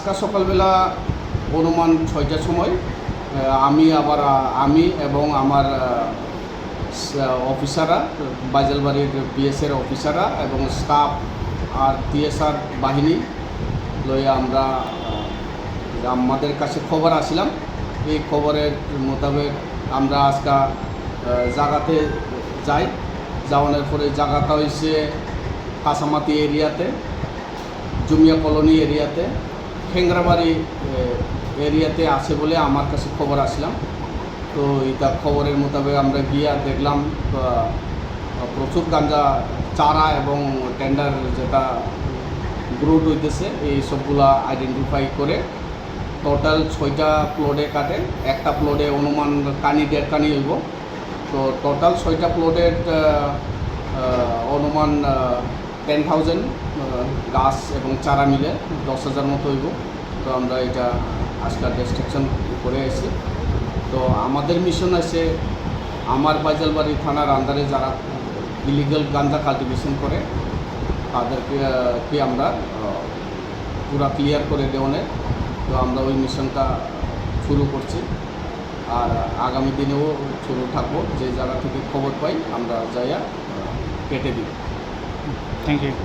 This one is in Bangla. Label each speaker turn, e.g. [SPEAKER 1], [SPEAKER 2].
[SPEAKER 1] আজকা সকালবেলা অনুমান ছয়টার সময় আমি আবার আমি এবং আমার অফিসাররা বাজালবাড়ির পিএসের অফিসাররা এবং স্টাফ আর টিএসআর বাহিনী লইয়া আমরা আমাদের কাছে খবর আসিলাম। এই খবরের মোতাবেক আমরা আজকা জাগাতে যাই। যাওয়ানোর পরে জায়গাটা হয়েছে কাসামাতি এরিয়াতে, জুমিয়া কলোনি এরিয়াতে। খেংরাবাড়ি এরিয়াতে আছে বলে আমার কাছে খবর আসলাম। তো এটা খবরের মোতাবেক আমরা গিয়া দেখলাম প্রচুর গাঞ্জা চারা এবং টেন্ডার যেটা গ্রোথ হইতেছে, এই সবগুলা আইডেন্টিফাই করে টোটাল ছয়টা প্লটে কাটে। একটা প্লটে অনুমান কানি, দেড় কানি হইব। তো টোটাল ছয়টা প্লটের অনুমান টেন থাউজেন্ড গাছ এবং চারা মিলে দশ হাজার মতো হইব। তো আমরা এটা আজকাল ডিস্ট্রাকশন করে আছি তো আমাদের মিশন আছে আমার বাজালবাড়ি থানার আন্ডারে যারা ইলিগাল গাঞ্জা কাল্টিভেশন করে, তাদেরকে কে আমরা পুরা ক্লিয়ার করে দেওয়ানের তো আমরা ওই মিশনটা শুরু করছি। আর আগামী দিনেও শুরু থাকব। যে জায়গা থেকে খবর পাই, আমরা যাইয়া কেটে দিব।
[SPEAKER 2] Thank you.